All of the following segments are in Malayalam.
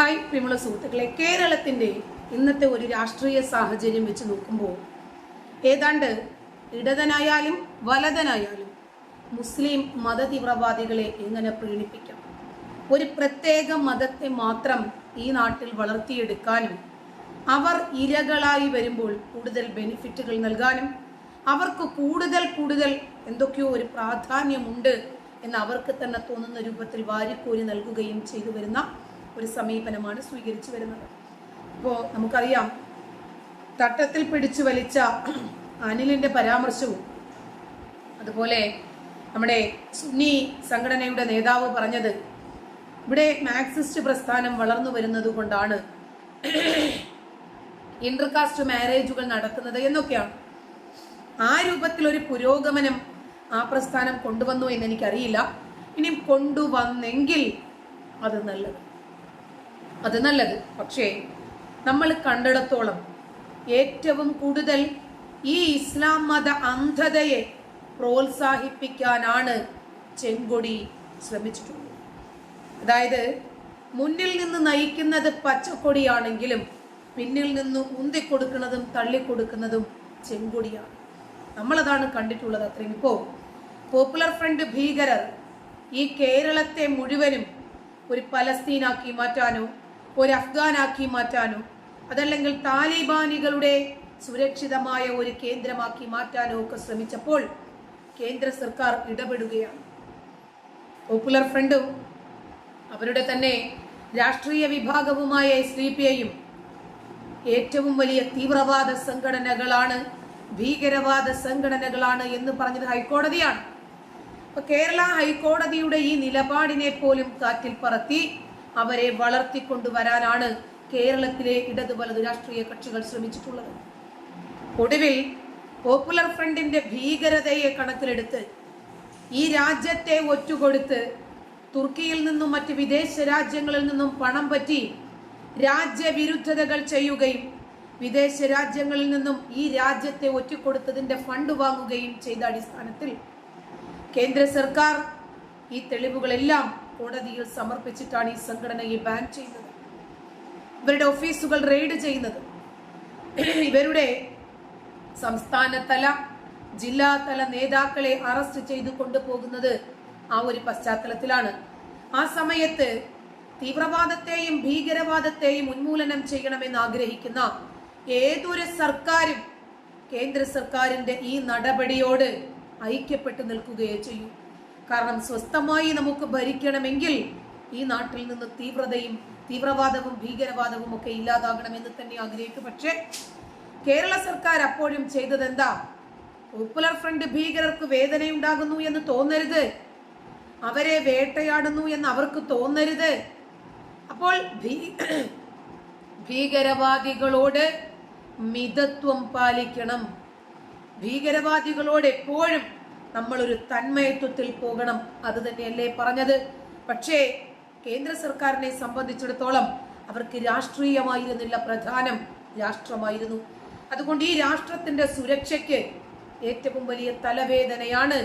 ഹായ് പ്രിയമുള്ള സുഹൃത്തുക്കളെ. കേരളത്തിന്റെ ഇന്നത്തെ ഒരു രാഷ്ട്രീയ സാഹചര്യം വെച്ച് നോക്കുമ്പോൾ ഏതാണ്ട് ഇടതനായാലും വലതനായാലും മുസ്ലിം മതതീവ്രവാദികളെ എങ്ങനെ പ്രീണിപ്പിക്കാം? ഒരു പ്രത്യേക മതത്തെ മാത്രം ഈ നാട്ടിൽ വളർത്തിയെടുക്കാനും അവർ ഇരകളായി വരുമ്പോൾ കൂടുതൽ ബെനിഫിറ്റുകൾ നൽകാനും അവർക്ക് കൂടുതൽ കൂടുതൽ എന്തൊക്കെയോ ഒരു പ്രാധാന്യമുണ്ട് എന്ന് അവർക്ക് തന്നെ തോന്നുന്ന രൂപത്തിൽ വാരിക്കോരി നൽകുകയും ചെയ്തു വരുന്ന ഒരു സമീപനമാണ് സ്വീകരിച്ചു വരുന്നത്. ഇപ്പോൾ നമുക്കറിയാം തട്ടത്തിൽ പിടിച്ചു വലിച്ച അനിലിന്റെ പരാമർശവും അതുപോലെ നമ്മുടെ സുന്നി സംഘടനയുടെ നേതാവ് പറഞ്ഞത് ഇവിടെ മാക്സിസ്റ്റ് പ്രസ്ഥാനം വളർന്നു വരുന്നത് കൊണ്ടാണ് ഇന്റർകാസ്റ്റ് മാരേജുകൾ നടക്കുന്നത് എന്നൊക്കെയാണ്. ആ രൂപത്തിൽ ഒരു പുരോഗമനം ആ പ്രസ്ഥാനം കൊണ്ടുവന്നു എന്ന് എനിക്കറിയില്ല. ഇനി കൊണ്ടുവന്നെങ്കിൽ അത് നല്ലത്. അത് നല്ലത്. പക്ഷേ നമ്മൾ കണ്ടിടത്തോളം ഏറ്റവും കൂടുതൽ ഈ ഇസ്ലാം മത അന്ധതയെ പ്രോത്സാഹിപ്പിക്കാനാണ് ചെങ്കൊടി ശ്രമിച്ചിട്ടുള്ളത്. അതായത് മുന്നിൽ നിന്ന് നയിക്കുന്നത് പച്ചക്കൊടിയാണെങ്കിലും പിന്നിൽ നിന്ന് ഉന്തിക്കൊടുക്കുന്നതും തള്ളിക്കൊടുക്കുന്നതും ചെങ്കൊടിയാണ്. നമ്മളതാണ് കണ്ടിട്ടുള്ളത് അത്രയും. ഇപ്പോൾ പോപ്പുലർ ഫ്രണ്ട് ഭീകരർ ഈ കേരളത്തെ മുഴുവനും ഒരു പലസ്തീനാക്കി മാറ്റാനോ ഒരു അഫ്ഗാനാക്കി മാറ്റാനോ അതല്ലെങ്കിൽ താലിബാനികളുടെ സുരക്ഷിതമായ ഒരു കേന്ദ്രമാക്കി മാറ്റാനോ ഒക്കെ ശ്രമിച്ചപ്പോൾ കേന്ദ്ര സർക്കാർ ഇടപെടുകയാണ്. പോപ്പുലർ ഫ്രണ്ടും അവരുടെ തന്നെ രാഷ്ട്രീയ വിഭാഗവുമായ എസ് ഡി പി ഐയും ഏറ്റവും വലിയ തീവ്രവാദ സംഘടനകളാണ് ഭീകരവാദ സംഘടനകളാണ് എന്ന് പറഞ്ഞത് ഹൈക്കോടതിയാണ്. അപ്പൊ കേരള ഹൈക്കോടതിയുടെ ഈ നിലപാടിനെ പോലും കാറ്റിൽ പറത്തി അവരെ വളർത്തിക്കൊണ്ടുവരാനാണ് കേരളത്തിലെ ഇടതു വലതു രാഷ്ട്രീയ കക്ഷികൾ ശ്രമിച്ചിട്ടുള്ളത്. ഒടുവിൽ പോപ്പുലർ ഫ്രണ്ടിന്റെ ഭീകരതയെ കണക്കിലെടുത്ത് ഈ രാജ്യത്തെ ഒറ്റുകൊടുത്ത് തുർക്കിയിൽ നിന്നും മറ്റ് വിദേശ രാജ്യങ്ങളിൽ നിന്നും പണം പറ്റി രാജ്യവിരുദ്ധതകൾ ചെയ്യുകയും വിദേശ രാജ്യങ്ങളിൽ നിന്നും ഈ രാജ്യത്തെ ഒറ്റിക്കൊടുത്തതിന്റെ ഫണ്ട് വാങ്ങുകയും ചെയ്ത അടിസ്ഥാനത്തിൽ കേന്ദ്ര സർക്കാർ ഈ തെളിവുകളെല്ലാം കോടതിയിൽ സമർപ്പിച്ചിട്ടാണ് ഈ സംഘടനയെ ബാൻ ചെയ്യുന്നത് ഇവരുടെ ഓഫീസുകൾ റെയ്ഡ് ചെയ്യുന്നത്. ഇവരുടെ സംസ്ഥാനതല ജില്ലാതല നേതാക്കളെ അറസ്റ്റ് ചെയ്ത് കൊണ്ടുപോകുന്നത് ആ ഒരു പശ്ചാത്തലത്തിലാണ്. ആ സമയത്ത് തീവ്രവാദത്തെയും ഭീകരവാദത്തെയും ഉന്മൂലനം ചെയ്യണമെന്ന് ആഗ്രഹിക്കുന്ന ഏതൊരു സർക്കാരും കേന്ദ്ര സർക്കാരിന്റെ ഈ നടപടിയോട് ഐക്യപ്പെട്ടു നിൽക്കുകയേ ചെയ്യൂ. കാരണം സ്വസ്ഥമായി നമുക്ക് ഭരിക്കണമെങ്കിൽ ഈ നാട്ടിൽ നിന്ന് തീവ്രതയും തീവ്രവാദവും ഭീകരവാദവും ഒക്കെ ഇല്ലാതാകണമെന്ന് തന്നെ ആഗ്രഹിക്കും. പക്ഷേ കേരള സർക്കാർ അപ്പോഴും ചെയ്തത് എന്താ പോപ്പുലർ ഫ്രണ്ട് ഭീകരർക്ക് വേദനയുണ്ടാകുന്നു എന്ന് തോന്നരുത്. അവരെ വേട്ടയാടുന്നു എന്ന് അവർക്ക് തോന്നരുത്. അപ്പോൾ ഭീകരവാദികളോട് മിതത്വം പാലിക്കണം. ഭീകരവാദികളോട് എപ്പോഴും നമ്മളൊരു തന്മയത്വത്തിൽ പോകണം. അത് തന്നെയല്ലേ പറഞ്ഞത്. പക്ഷേ കേന്ദ്ര സർക്കാരിനെ സംബന്ധിച്ചിടത്തോളം അവർക്ക് രാഷ്ട്രീയമായിരുന്നില്ല പ്രധാനം. രാഷ്ട്രമായിരുന്നു. അതുകൊണ്ട് ഈ രാഷ്ട്രത്തിന്റെ സുരക്ഷയ്ക്ക് ഏറ്റവും വലിയ തലവേദനയാണ്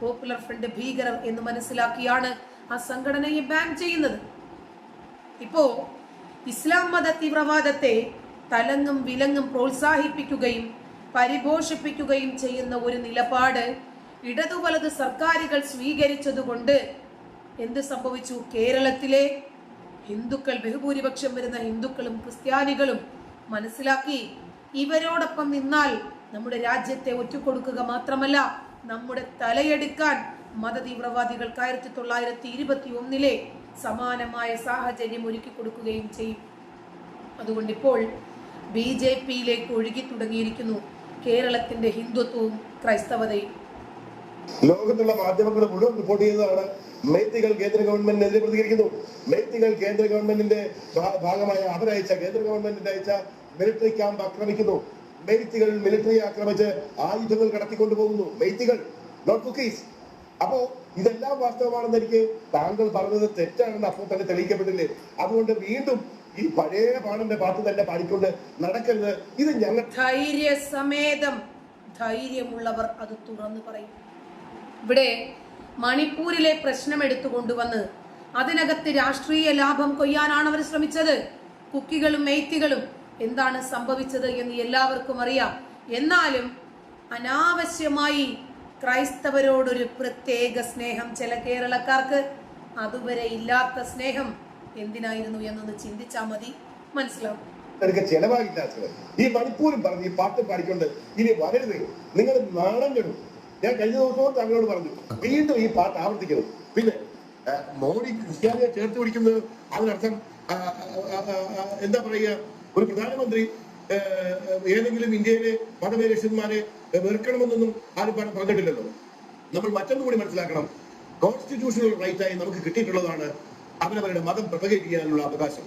പോപ്പുലർ ഫ്രണ്ട് ഭീകരർ എന്ന് മനസ്സിലാക്കിയാണ് ആ സംഘടനയെ ബാൻ ചെയ്യുന്നത്. ഇപ്പോ ഇസ്ലാം മത തീവ്രവാദത്തെ തലങ്ങും വിലങ്ങും പ്രോത്സാഹിപ്പിക്കുകയും പരിപോഷിപ്പിക്കുകയും ചെയ്യുന്ന ഒരു നിലപാട് ഇടതു വലത് സർക്കാരുകൾ സ്വീകരിച്ചതുകൊണ്ട് എന്ത് സംഭവിച്ചു? കേരളത്തിലെ ഹിന്ദുക്കൾ ബഹുഭൂരിപക്ഷം വരുന്ന ഹിന്ദുക്കളും ക്രിസ്ത്യാനികളും മനസ്സിലാക്കി ഇവരോടൊപ്പം നിന്നാൽ നമ്മുടെ രാജ്യത്തെ ഒറ്റുകൊടുക്കുക മാത്രമല്ല നമ്മുടെ തലയെടുക്കാൻ മതതീവ്രവാദികൾക്ക് ആയിരത്തി തൊള്ളായിരത്തി ഇരുപത്തി ഒന്നിലെ സമാനമായ സാഹചര്യം ഒരുക്കി കൊടുക്കുകയും ചെയ്യും. അതുകൊണ്ട് ഇപ്പോൾ ബി ജെ പിയിലേക്ക് ഒഴുകി തുടങ്ങിയിരിക്കുന്നു കേരളത്തിന്റെ ഹിന്ദുത്വവും ക്രൈസ്തവതയും. ലോകത്തുള്ള മാധ്യമങ്ങൾ മുഴുവൻ റിപ്പോർട്ട് ചെയ്തതാണ് മേത്തികൾ കേന്ദ്ര ഗവൺമെന്റിനെതിരെ പ്രതികരിക്കുന്നു. മേത്തികൾ കേന്ദ്ര ഗവൺമെന്റിന്റെ ഭാഗമായ അവരയച്ച കേന്ദ്ര ഗവൺമെന്റിന്റെ അയച്ച മിലിറ്ററി ക്യാമ്പ് ആക്രമിക്കുന്നു. മെയ്ത്തികൾ മിലിറ്ററി ആക്രമിച്ച് ആയുധങ്ങൾ കടത്തിക്കൊണ്ടുപോകുന്നു. മെയ്ത്തികൾ നോട്ട് കുക്കീസ് അപ്പോ ഇതെല്ലാം വാസ്തവമാണെന്ന് എനിക്ക് താങ്കൾ പറഞ്ഞത് തെറ്റാണെന്ന് അപ്പോൾ തന്നെ തെളിയിക്കപ്പെട്ടില്ലേ? അതുകൊണ്ട് വീണ്ടും ഈ പഴയ പാടന്റെ പാട്ട് തന്നെ പാടിക്കൊണ്ട് നടക്കരുത്. ഇത് ഞങ്ങൾ ധൈര്യസമേതം. ധൈര്യമുള്ളവർ അത് തുറന്നു പറയും. ഇവിടെ മണിപ്പൂരിലെ പ്രശ്നം എടുത്തു എടുത്തുകൊണ്ടുവന്ന് അതിനകത്ത് രാഷ്ട്രീയ ലാഭം കൊയ്യാനാണ് അവർ ശ്രമിച്ചത്. കുക്കികളും മെയ്ത്തികളും എന്താണ് സംഭവിച്ചത് എന്ന് എല്ലാവർക്കും അറിയാം. എന്നാലും അനാവശ്യമായി ക്രൈസ്തവരോടൊരു പ്രത്യേക സ്നേഹം ചില കേരളക്കാർക്ക് അതുവരെ ഇല്ലാത്ത സ്നേഹം എന്തിനായിരുന്നു എന്നൊന്ന് ചിന്തിച്ചാൽ മതി. മനസ്സിലാവും? നിനക്ക് ചെലവായില്ലാത്തത്. ഈ മണിപ്പൂരും പറഞ്ഞ് ഈ പാട്ട് പാടിക്കൊണ്ട് ഇനി വരരുത്. നിങ്ങൾ നാണം കെടും. ഞാൻ കഴിഞ്ഞ ദിവസവും താങ്കളോട് പറഞ്ഞു വീണ്ടും ഈ പാട്ട് ആവർത്തിക്കുന്നു പിന്നെ മോഡി ക്രിസ്ത്യാനിയെ ചേർത്ത് പിടിക്കുന്നത് അതിനർത്ഥം എന്താ പറയുക ഒരു പ്രധാനമന്ത്രി ഏതെങ്കിലും ഇന്ത്യയിലെ മതപരിഷന്മാരെ വെറുക്കണമെന്നൊന്നും ആരും പറ- പറഞ്ഞിട്ടില്ലല്ലോ. നമ്മൾ മറ്റൊന്നും കൂടി മനസ്സിലാക്കണം. കോൺസ്റ്റിറ്റ്യൂഷണൽ റൈറ്റ് ആയി നമുക്ക് കിട്ടിയിട്ടുള്ളതാണ് അവരവരുടെ മതം പ്രൊപ്പഗേറ്റ് അവകാശം.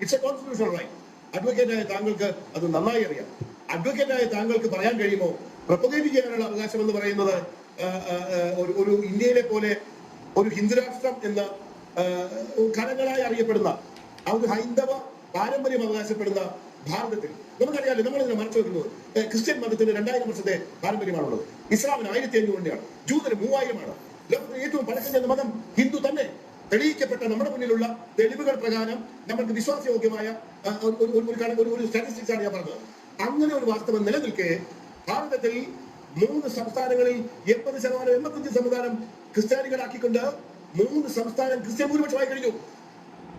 It's a constitutional right advocate ആയ താങ്കൾക്ക് അത് നന്നായി അറിയാം. അഡ്വക്കേറ്റ് ആയ താങ്കൾക്ക് പറയാൻ കഴിയുമോ? പ്രൊപ്പഗേറ്റ് ചെയ്യാനുള്ള അവകാശം എന്ന് പറയുന്നത് ഒരു ഇന്ത്യയിലെ പോലെ ഒരു ഹിന്ദുരാഷ്ട്രം എന്ന കലകളായി അറിയപ്പെടുന്ന ആ ഒരു ഹൈന്ദവ പാരമ്പര്യം അവകാശപ്പെടുന്ന ഭാരതത്തിൽ. നമുക്കറിയാലോ നമ്മൾ ഇതിനെ മറച്ചു വെക്കുന്നത് ക്രിസ്ത്യൻ മതത്തിന് രണ്ടായിരം വർഷത്തെ പാരമ്പര്യമാണുള്ളത്. ഇസ്ലാമിന് ആയിരത്തി അഞ്ഞൂറിന്റെയാണ് ജൂതന് മൂവായിരമാണ്. ലോകത്തിലെ ഏറ്റവും പഴക്കം ചെന്ന മതം ഹിന്ദു തന്നെ. തെളിയിക്കപ്പെട്ട നമ്മുടെ മുന്നിലുള്ള തെളിവുകൾ പ്രകാരം നമ്മൾക്ക് വിശ്വാസയോഗ്യമായ ഒരു സ്റ്റാറ്റിസ്റ്റിക്സ് ആണ് ഞാൻ പറഞ്ഞത്. അങ്ങനെ ഒരു വാസ്തവം നിലനിൽക്കെ ഭാരതത്തിൽ മൂന്ന് സംസ്ഥാനങ്ങളിൽ എൺപത് ശതമാനം എൺപത്തഞ്ച് ശതമാനം ക്രിസ്ത്യാനികളാക്കിക്കൊണ്ട് മൂന്ന് സംസ്ഥാനം ക്രിസ്ത്യൻ ഭൂരിപക്ഷമായി കഴിഞ്ഞു.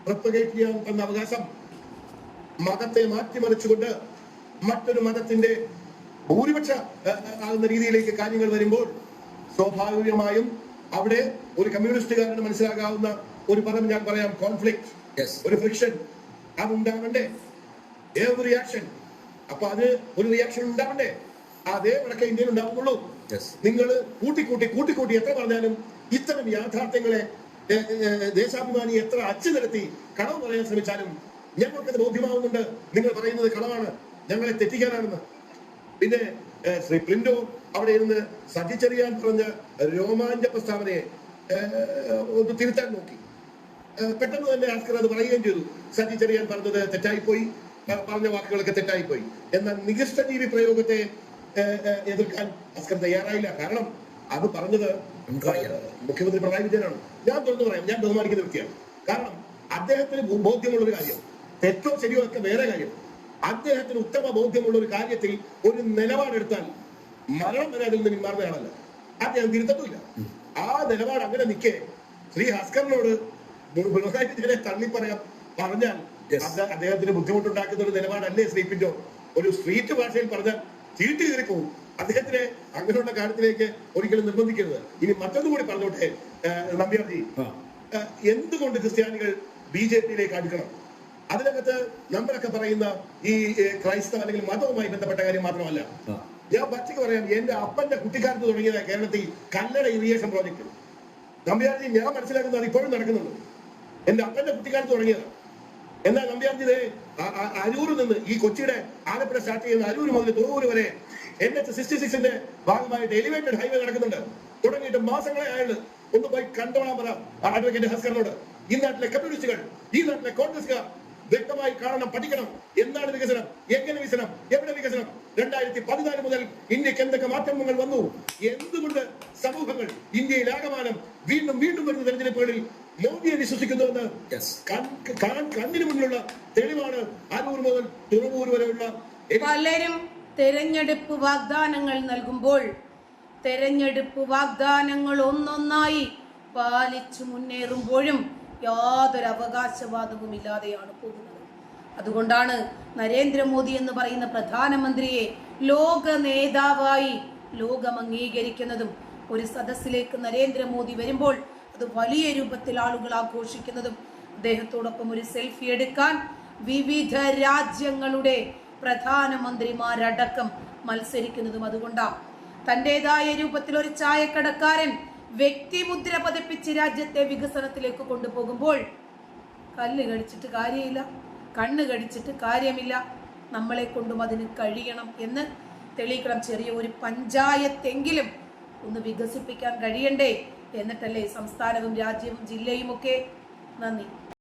പ്രൊപ്പഗേറ്റ് ചെയ്യാൻ തന്ന അവകാശം മതത്തെ മാറ്റിമറിച്ചുകൊണ്ട് മറ്റൊരു മതത്തിന്റെ ഭൂരിപക്ഷ ആ, ആ, ആകുന്ന രീതിയിലേക്ക് കാര്യങ്ങൾ വരുമ്പോൾ സ്വാഭാവികമായും അവിടെ ഒരു കമ്മ്യൂണിസ്റ്റുകാരന് മനസ്സിലാകാവുന്ന ഒരു പദം ഞാൻ പറയാം കോൺഫ്ലിക്ട്. ഒരു ഫ്രിക്ഷൻ അതുണ്ടാവണ്ടേ ഏതൊരു റിയാക്ഷൻ അപ്പൊ അത് ഒരു റിയാക്ഷൻ ഉണ്ടാവണ്ടേ അതേ വടക്കേ ഇന്ത്യയിൽ ഉണ്ടാവുന്നുള്ളൂ നിങ്ങൾ കൂട്ടിക്കൂട്ടി കൂട്ടിക്കൂട്ടി എത്ര പറഞ്ഞാലും ഇത്തരം യാഥാർത്ഥ്യങ്ങളെ ദേശാഭിമാനി എത്ര അച്ചു നിരത്തി കളവ് പറയാൻ ശ്രമിച്ചാലും ഞങ്ങൾക്കത് ബോധ്യമാവുന്നുണ്ട്. നിങ്ങൾ പറയുന്നത് കളവാണ് ഞങ്ങളെ തെറ്റിക്കാനാണെന്ന്. പിന്നെ ശ്രീ പ്രിന്റോ അവിടെ ഇരുന്ന് സജിച്ചെറിയാൻ പറഞ്ഞ രോമാഞ്ച പ്രസ്താവനയെ ഒന്ന് തിരുത്താൻ നോക്കി. പെട്ടെന്ന് തന്നെ ആസ്കർ അത് പറയുകയും ചെയ്തു. സജി ചെറിയാൻ പറഞ്ഞത് തെറ്റായിപ്പോയി. പറഞ്ഞ വാക്കുകളൊക്കെ തെറ്റായിപ്പോയി. എന്നാൽ നികൃഷ്ടജീവി പ്രയോഗത്തെ എതിർക്കാൻ അസ്കർ തയ്യാറായില്ല. കാരണം അത് പറഞ്ഞത്. മുഖ്യമന്ത്രി പിണറായി വിജയനാണ്. ഞാൻ തുറന്നു പറയാം. ഞാൻ ബഹുമാനിക്കുന്ന വ്യക്തിയാണ്. കാരണം അദ്ദേഹത്തിന് ബോധ്യമുള്ള ഒരു കാര്യം തെറ്റോ ശരിയോ ഒക്കെ വേറെ കാര്യം. അദ്ദേഹത്തിന് ഉത്തമ ബോധ്യമുള്ള ഒരു കാര്യത്തിൽ ഒരു നിലപാടെടുത്താൽ മരണം വരെ അതിൽ നിന്ന് പിന്മാറുന്നയാളല്ല അദ്ദേഹം തിരുത്തത്തില്ല ആ നിലപാട് അങ്ങനെ നിൽക്കെ ശ്രീ ഹസ്കറിനോട് പിണറായി വിജയനെ തള്ളി പറയാം പറഞ്ഞാൽ അദ്ദേഹത്തിന് ബുദ്ധിമുട്ടുണ്ടാക്കുന്ന ഒരു നിലപാടല്ലേ ശ്രീ പിന്റോ ഒരു സ്ട്രീറ്റ് ഭാഷയിൽ പറഞ്ഞാൽ ചീട്ട് കയറി പോകും അദ്ദേഹത്തിനെ അങ്ങനെയുള്ള കാര്യത്തിലേക്ക് ഒരിക്കലും നിർബന്ധിക്കരുത്. ഇനി മറ്റൊന്നും കൂടി പറഞ്ഞോട്ടെ നമ്പ്യാർജി. എന്തുകൊണ്ട് ക്രിസ്ത്യാനികൾ ബി ജെ പിയിലേക്ക് അടുക്കണം? അതിനകത്ത് നമ്മളൊക്കെ പറയുന്ന ഈ ക്രൈസ്തവ അല്ലെങ്കിൽ മതവുമായി ബന്ധപ്പെട്ട കാര്യം മാത്രമല്ല. ഞാൻ പച്ചക്ക് പറയാം എന്റെ അപ്പന്റെ കുട്ടിക്കാലത്ത് തുടങ്ങിയത് കേരളത്തിൽ കല്ലട ഇറിഗേഷൻ പ്രോജക്റ്റ് നമ്പ്യാർജി ഞാൻ മനസ്സിലാക്കുന്നത് അത് ഇപ്പോഴും നടക്കുന്നുണ്ട് എന്റെ അപ്പന്റെ കുട്ടിക്കാലത്ത് തുടങ്ങിയത് എന്നാൽ ആ- ആ- അരൂരിൽ നിന്ന് ഈ കൊച്ചിയുടെ ആലപ്പുഴ സ്റ്റാർട്ട് ചെയ്യുന്ന അരൂർ മുതൽ തുറവൂർ വരെ എൻ എച്ച് സിക്സ്റ്റി സിക്സിന്റെ ഭാഗമായിട്ട് എലിവേറ്റഡ് ഹൈവേ നടക്കുന്നുണ്ട്. തുടങ്ങിയിട്ട് മാസങ്ങളെ ആയുള്ളൂ. ഒന്ന് പോയി കണ്ടോളാൻ പറ അഡ്വക്കേറ്റ് ഹസ്കറിനോട് ഈ നാട്ടിലെ കമ്മ്യൂണിസ്റ്റുകൾ ഈ നാട്ടിലെ കോൺഗ്രസ്സുകാർ വ്യക്തമായി കാണണം പഠിക്കണം. എന്താണ് വികസനം? എങ്ങനെ വികസനം? എവിടെ വികസനം? രണ്ടായിരത്തി പതിനാല് മുതൽ ഇന്ത്യയ്ക്ക് എന്തൊക്കെ മാറ്റങ്ങൾ വന്നു? എന്തുകൊണ്ട് സമൂഹങ്ങൾ ഇന്ത്യയിൽ ഇന്ത്യയിലാകമാനം വീണ്ടും വീണ്ടും വരുന്ന തെരഞ്ഞെടുപ്പുകളിൽ മോദിയെ വിശ്വസിക്കുന്നുവെന്ന് കണ്ണിന് മുന്നിലുള്ള തെളിവാണ് അരൂർ മുതൽ തുറവൂർ വരെയുള്ള പലരും തെരഞ്ഞെടുപ്പ് വാഗ്ദാനങ്ങൾ നൽകുമ്പോൾ തെരഞ്ഞെടുപ്പ് വാഗ്ദാനങ്ങൾ ഒന്നൊന്നായി പാലിച്ചു മുന്നേറുമ്പോഴും യാതൊരു അവകാശവാദവും ഇല്ലാതെയാണ് പോകുന്നത്. അതുകൊണ്ടാണ് നരേന്ദ്രമോദി എന്ന് പറയുന്ന പ്രധാനമന്ത്രിയെ ലോക നേതാവായി ലോകം അംഗീകരിക്കുന്നതും ഒരു സദസ്സിലേക്ക് നരേന്ദ്രമോദി വരുമ്പോൾ അത് വലിയ രൂപത്തിൽ ആളുകൾ ആഘോഷിക്കുന്നതും അദ്ദേഹത്തോടൊപ്പം ഒരു സെൽഫി എടുക്കാൻ വിവിധ രാജ്യങ്ങളുടെ പ്രധാനമന്ത്രിമാരടക്കം മത്സരിക്കുന്നതും അതുകൊണ്ടാണ് തന്റെതായ രൂപത്തിൽ ഒരു ചായക്കടക്കാരൻ വ്യക്തിമുദ്ര പതിപ്പിച്ച് രാജ്യത്തെ വികസനത്തിലേക്ക് കൊണ്ടുപോകുമ്പോൾ കല്ല് കടിച്ചിട്ട് കാര്യമില്ല കണ്ണ് കടിച്ചിട്ട് കാര്യമില്ല. നമ്മളെ കൊണ്ടും അതിന് കഴിയണം എന്ന് തെളിയിക്കണം. ചെറിയ ഒരു പഞ്ചായത്തെങ്കിലും ഒന്ന് വികസിപ്പിക്കാൻ കഴിയണ്ടേ? എന്നിട്ടല്ലേ സംസ്ഥാനവും രാജ്യവും ജില്ലയുമൊക്കെ നന്ദി.